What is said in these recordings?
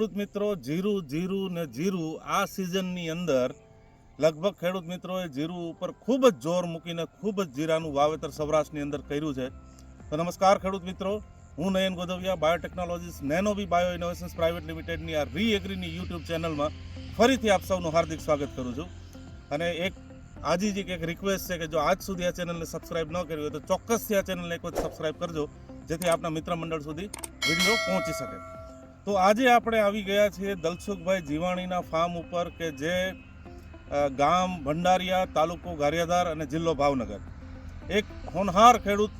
ખેડૂત મિત્રો જીરું જીરું ને જીરું આ સિઝનની અંદર લગભગ ખેડૂત મિત્રોએ જીરું ઉપર ખૂબ જ જોર મૂકીને ખૂબ જ જીરાનું વાવેતર સૌરાષ્ટ્રની અંદર કર્યું છે. તો નમસ્કાર ખેડૂત મિત્રો. હું Nayan Godhaviya biotechnologies Nanovi bio innovations private લિમિટેડની આ રી એગ્રીની યુટ્યુબ ચેનલમાં ફરીથી આપ સૌનું હાર્દિક સ્વાગત કરું છું. અને એક આજી જ એક રિક્વેસ્ટ છે કે જો આજ સુધી આ ચેનલને સબસ્ક્રાઇબ ન કરી હોય તો ચોક્કસથી આ ચેનલને એક વખત સબસ્ક્રાઇબ કરજો, જેથી આપના મિત્ર મંડળ સુધી વીડિયો પહોંચી શકે. તો આજે આપણે આવી ગયા છીએ દલસુખભાઈ જીવાણીના ફાર્મ ઉપર કે જે ગામ ભંડારિયા તાલુકો ગારિયાધાર અને જિલ્લો ભાવનગર. એક હોનહાર ખેડૂત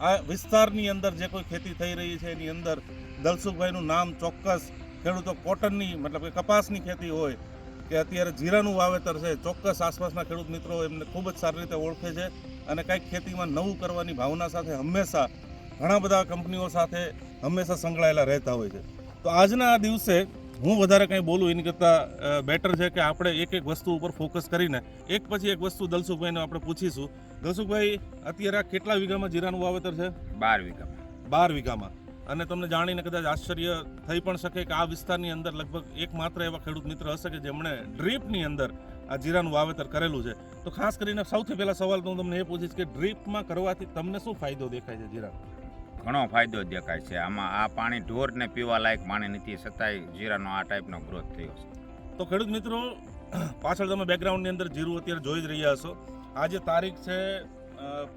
આ વિસ્તારની અંદર જે કોઈ ખેતી થઈ રહી છે એની અંદર દલસુખભાઈનું નામ ચોક્કસ ખેડૂતો કોટનની મતલબ કે કપાસની ખેતી હોય કે અત્યારે જીરાનું વાવેતર છે, ચોક્કસ આસપાસના ખેડૂત મિત્રો એમને ખૂબ જ સારી રીતે ઓળખે છે અને કંઈક ખેતીમાં નવું કરવાની ભાવના સાથે હંમેશા ઘણા બધા કંપનીઓ સાથે હંમેશા સંકળાયેલા રહેતા હોય છે. તો આજના આ દિવસે હું વધારે કંઈ બોલું એની કરતાં બેટર છે કે આપણે એક એક વસ્તુ ઉપર ફોકસ કરીને એક પછી એક વસ્તુ દલસુખભાઈને આપણે પૂછીશું. દલસુખભાઈ અત્યારે આ કેટલા વીઘામાં જીરાનું વાવેતર છે? બાર વીઘા બાર વીઘામાં. અને તમને જાણીને કદાચ આશ્ચર્ય થઈ પણ શકે કે આ વિસ્તારની અંદર લગભગ એકમાત્ર એવા ખેડૂત મિત્ર હશે કે જેમણે ડ્રીપની અંદર આ જીરાનું વાવેતર કરેલું છે. તો ખાસ કરીને સૌથી પહેલા સવાલ તો હું તમને એ પૂછીશ કે ડ્રીપમાં કરવાથી તમને શું ફાયદો દેખાય છે જીરા ઘણો ફાયદો દેખાય છે. આમાં આ પાણી ઢોરને પીવા લાયક પાણી નથી. છતાંય જીરાનો આ ટાઈપનો ગ્રોથ થયો છે. તો ખેડૂત મિત્રો, પાછળ તમે બેકગ્રાઉન્ડની અંદર જીરું અત્યારે જોઈ જ રહ્યા હશો. આજે તારીખ છે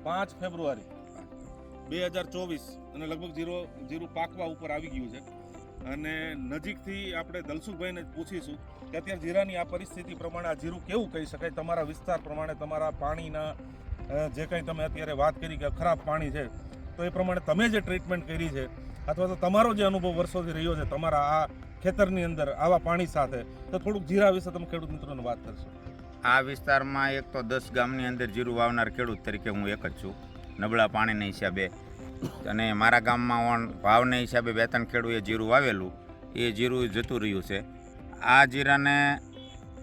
પાંચ ફેબ્રુઆરી બે હજાર ચોવીસ અને લગભગ જીરો, જીરું પાકવા ઉપર આવી ગયું છે. અને નજીકથી આપણે દલસુખભાઈને પૂછીશું કે અત્યારે જીરાની આ પરિસ્થિતિ પ્રમાણે આ જીરું કેવું કહી શકાય? તમારા વિસ્તાર પ્રમાણે તમારા પાણીના જે કંઈ તમે અત્યારે વાત કરી કે ખરાબ પાણી છે તો એ પ્રમાણે તમે જે ટ્રીટમેન્ટ કરી છે, અથવા તો તમારો જે અનુભવ વર્ષોથી રહ્યો છે, તમારા આ ખેતરની અંદર આવા પાણી સાથે, તો થોડુંક જીરા વિશે તમે ખેડૂત મિત્રોને વાત કરશો. આ વિસ્તારમાં એક તો દસ ગામની અંદર જીરું વાવનાર ખેડૂત તરીકે હું એક જ છું. નબળા પાણીના હિસાબે. અને મારા ગામમાં પણ ભાવના હિસાબે બે ત્રણ ખેડૂએ જીરું વાવેલું. એ જીરું જતું રહ્યું છે. આ જીરાને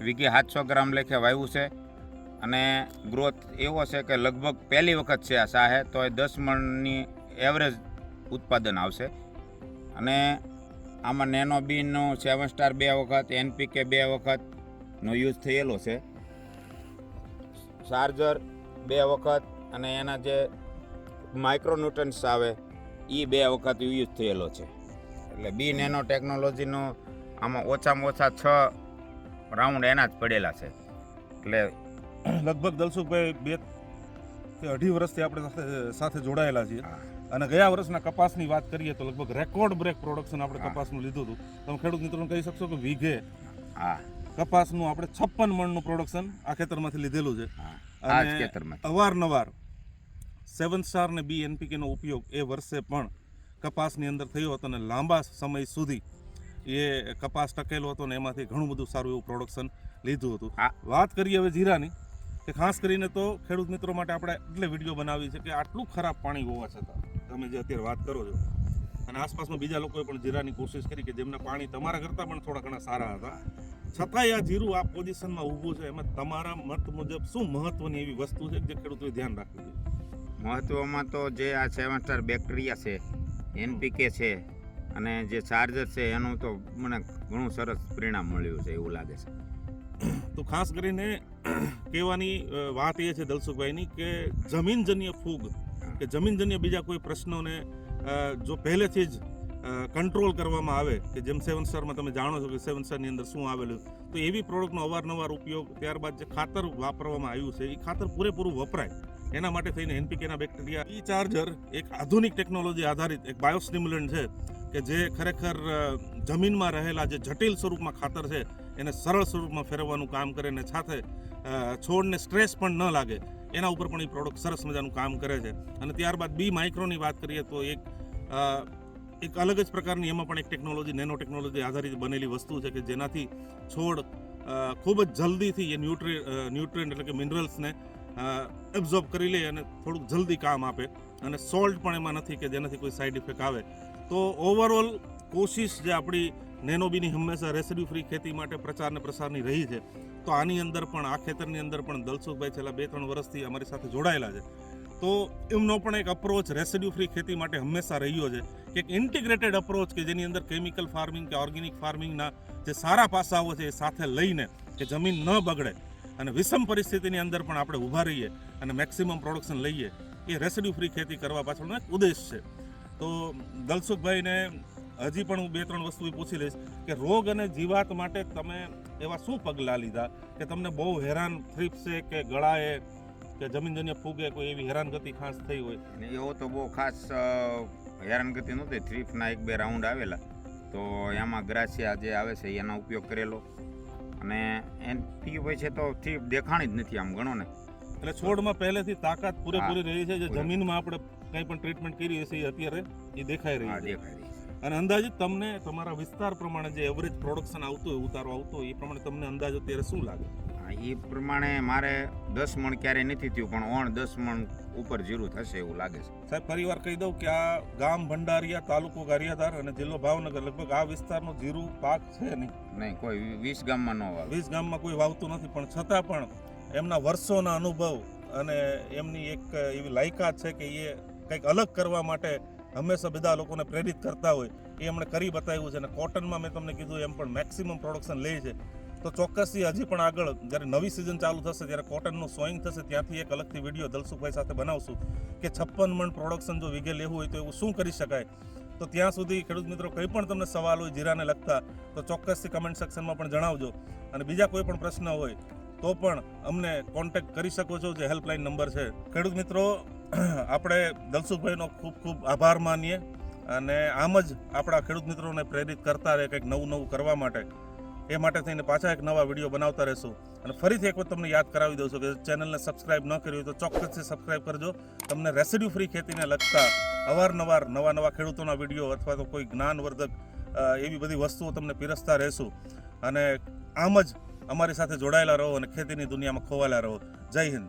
વીઘે સાતસો ગ્રામ લેખે વાવ્યું છે. અને ગ્રોથ એવો છે કે લગભગ પહેલી વખત છે આ સાહે તો એ દસ મણની એવરેજ ઉત્પાદન આવશે. અને આમાં નેનો બીનો સેવન સ્ટાર બે વખત એનપીકે બે વખતનો યુઝ થયેલો છે. ચાર્જર બે વખત અને એના જે માઇક્રોન્યુટન્સ આવે એ બે વખત યુઝ થયેલો છે. એટલે બી નેનો ટેકનોલોજીનો આમાં ઓછામાં ઓછા છ રાઉન્ડ એના જ પડેલા છે. એટલે લગભગ દલસુખભાઈ બે કે અઢી વર્ષથી આપણે સાથે સાથે જોડાયેલા છીએ. અને ગયા વર્ષના કપાસની વાત કરીએ તો લગભગ રેકોર્ડ બ્રેક પ્રોડક્શન આપણે કપાસનું લીધું હતું. તમે ખેડૂત મિત્રોને કહી શકશો કે વીઘે કપાસનું આપણે છપ્પન મણનું પ્રોડક્શન આ ખેતરમાંથી લીધેલું છે. અને અવારનવાર સેવન સ્ટાર ને બી એનપીકેનો ઉપયોગ એ વર્ષે પણ કપાસની અંદર થયો હતો અને લાંબા સમય સુધી એ કપાસ ટકેલો હતો ને એમાંથી ઘણું બધું સારું એવું પ્રોડક્શન લીધું હતું. વાત કરીએ હવે જીરાની. કે ખાસ કરીને તો ખેડૂત મિત્રો માટે આપણે એટલે વીડિયો બનાવી છે કે આટલું ખરાબ પાણી હોવા છતાં, તમે જે અત્યારે વાત કરો છો, અને આસપાસમાં બીજા લોકોએ પણ જીરાની કોશિશ કરી કે જેમના પાણી તમારા કરતાં પણ થોડા ઘણા સારા હતા. છતાંય આ જીરું આ પોઝિશનમાં ઊભું છે, એમાં તમારા મત મુજબ શું મહત્વની એવી વસ્તુ છે કે જે ખેડૂતોએ ધ્યાન રાખવું જોઈએ? મહત્વમાં તો જે આ સેવન સ્ટાર બેક્ટેરિયા છે, એનપીકે છે, અને જે ચાર્જર છે, એનું તો મને ઘણું સરસ પરિણામ મળ્યું છે એવું લાગે છે. તો ખાસ કરીને કહેવાની વાત એ છે દલસુખભાઈની કે જમીનજન્ય ફૂગ, કે જમીનજન્ય બીજા કોઈ પ્રશ્નોને જો પહેલેથી જ કંટ્રોલ કરવામાં આવે, કે જેમ સેવન સ્ટારમાં તમે જાણો છો કે સેવન સ્ટારની અંદર શું આવેલું, તો એવી પ્રોડક્ટનો અવારનવાર ઉપયોગ ત્યારબાદ જે ખાતર વાપરવામાં આવ્યું છે એ ખાતર પૂરેપૂરું વપરાય. એના માટે થઈને એનપીકેના બેક્ટેરિયા ઈ ચાર્જર એક આધુનિક ટેકનોલોજી આધારિત એક બાયોસ્ટિમ્યુલન્ટ છે, કે જે ખરેખર જમીનમાં રહેલા જે જટિલ સ્વરૂપમાં ખાતર છે એને સરળ સ્વરૂપમાં ફેરવવાનું કામ કરે અને સાથે છોડને સ્ટ્રેસ પણ ન લાગે, એના ઉપર પણ એ પ્રોડક્ટ સરસ મજાનું કામ કરે છે. અને ત્યારબાદ બી માઇક્રોની વાત કરીએ તો એક એક અલગ જ પ્રકારની એમાં પણ એક ટેકનોલોજી નેનો ટેકનોલોજી આધારિત બનેલી વસ્તુ છે કે જેનાથી છોડ ખૂબ જ જલ્દીથી એ ન્યુટ્રી ન્યુટ્રિયન્ટ એટલે કે મિનરલ્સને એબ્ઝોર્બ કરી લે અને થોડુંક જલ્દી કામ આપે. અને સોલ્ટ પણ એમાં નથી કે જેનાથી કોઈ સાઇડ ઇફેક્ટ આવે. તો ઓવરઓલ કોશિશ જે આપણી નેનોબીની હંમેશા રેસિડ્યુ ફ્રી ખેતી માટે પ્રચાર અને પ્રસારની રહી છે. તો આની અંદર પણ, આ ખેતરની અંદર પણ દલસુખભાઈ છેલ્લા બે ત્રણ વર્ષથી અમારી સાથે જોડાયેલા છે. તો એમનો પણ એક અપ્રોચ રેસિડ્યુ ફ્રી ખેતી માટે હંમેશા રહ્યો છે કે એક ઇન્ટિગ્રેટેડ અપ્રોચ કે જેની અંદર કેમિકલ ફાર્મિંગ કે ઓર્ગેનિક ફાર્મિંગના જે સારા પાસાઓ છે એ સાથે લઈને કે જમીન ન બગડે અને વિષમ પરિસ્થિતિની અંદર પણ આપણે ઊભા રહીએ અને મેક્સિમમ પ્રોડક્શન લઈએ, એ રેસિડ્યુ ફ્રી ખેતી કરવા પાછળનો એક ઉદ્દેશ છે. તો દલસુખભાઈને હજી પણ હું બે ત્રણ વસ્તુ પૂછી લઈશ કે રોગ અને જીવાત માટે તમે એવા શું પગલાં લીધા? કે તમને બહુ હેરાન થ્રીપશે કે ગળાએ કે જમીનજન્ય ફૂગે કોઈ એવી હેરાનગતિ ખાસ થઈ હોય? એવો તો બહુ ખાસ હેરાનગતિ નહોતી. થ્રીપના એક બે રાઉન્ડ આવેલા. તો એમાં ગ્રાસિયા જે આવે છે એનો ઉપયોગ કરેલો. અને એનથી છે તો થ્રીપ દેખાણી જ નથી આમ ગણો ને. એટલે છોડમાં પહેલેથી તાકાત પૂરેપૂરી રહી છે જે જમીનમાં આપણે કંઈ પણ ટ્રીટમેન્ટ કરી હશે એ અત્યારે એ દેખાઈ રહી છે. દેખાય રહી છે. અને અંદાજે તમને તમારા વિસ્તાર પ્રમાણે જે એવરેજ પ્રોડક્શન આવતું હોય ઉતારો આવતો હોય એ પ્રમાણે તમને અંદાજ અત્યારે શું લાગે? એ પ્રમાણે મારે દસ મણ ક્યારેય નથી થયું પણ ઓણ દસ મણ ઉપર જીરું થશે એવું લાગે છે. સાહેબ ફરીવાર કહી દઉં કે આ ગામ ભંડારિયા તાલુકો ગારિયાધાર અને જિલ્લો ભાવનગર લગભગ આ વિસ્તારનો જીરું પાક છે નહીં. નહીં કોઈ વીસ ગામમાં ન આવે વીસ ગામમાં કોઈ વાવતું નથી પણ છતાં પણ એમના વર્ષોના અનુભવ અને એમની એક એવી લાયકાત છે કે એ કંઈક અલગ કરવા માટે હંમેશા બધા લોકોને પ્રેરિત કરતા હોય, એ એમણે કરી બતાવ્યું છે અને કોટનમાં મેં તમને કીધું એમ પણ મેક્સિમમ પ્રોડક્શન લે છે. તો ચોક્કસથી હજી પણ આગળ જ્યારે નવી સિઝન ચાલુ થશે ત્યારે કોટનનું સોઈંગ થશે, ત્યાંથી એક અલગથી વીડિયો દલસુખભાઈ સાથે બનાવશું કે છપ્પન મણ પ્રોડક્શન જો વિગે લેવું હોય તો એવું શું કરી શકાય? તો ત્યાં સુધી ખેડૂત મિત્રો કંઈ પણ તમને સવાલ હોય, જીરાને લગતા, તો ચોક્કસથી કમેન્ટ સેક્શનમાં પણ જણાવજો. અને બીજા કોઈ પણ પ્રશ્ન હોય, તો પણ અમને કોન્ટેક્ટ કરી શકો છો, જે હેલ્પલાઇન નંબર છે. ખેડૂત મિત્રો આપણે દલસુખભાઈનો ખૂબ ખૂબ આભાર માનીએ અને આમ જ આપણા ખેડૂત મિત્રોને પ્રેરિત કરતા રહે કંઈક નવું નવું કરવા માટે. એ માટે થઈને પાછા એક નવા વીડિયો બનાવતા રહેશું. અને ફરીથી એક વખત તમને યાદ કરાવી દઉં છું કે ચેનલને સબસ્ક્રાઇબ ન કરી હોય તો ચોક્કસથી સબસ્ક્રાઇબ કરજો. તમને રેસિડ્યુ ફ્રી ખેતીને લગતા અવારનવાર નવા નવા ખેડૂતોના વીડિયો અથવા તો કોઈ જ્ઞાનવર્ધક એવી બધી વસ્તુઓ તમને પીરસતા રહેશું. અને આમ જ અમારી સાથે જોડાયેલા રહો અને ખેતીની દુનિયામાં ખોવાયેલા રહો. જય હિન્દ.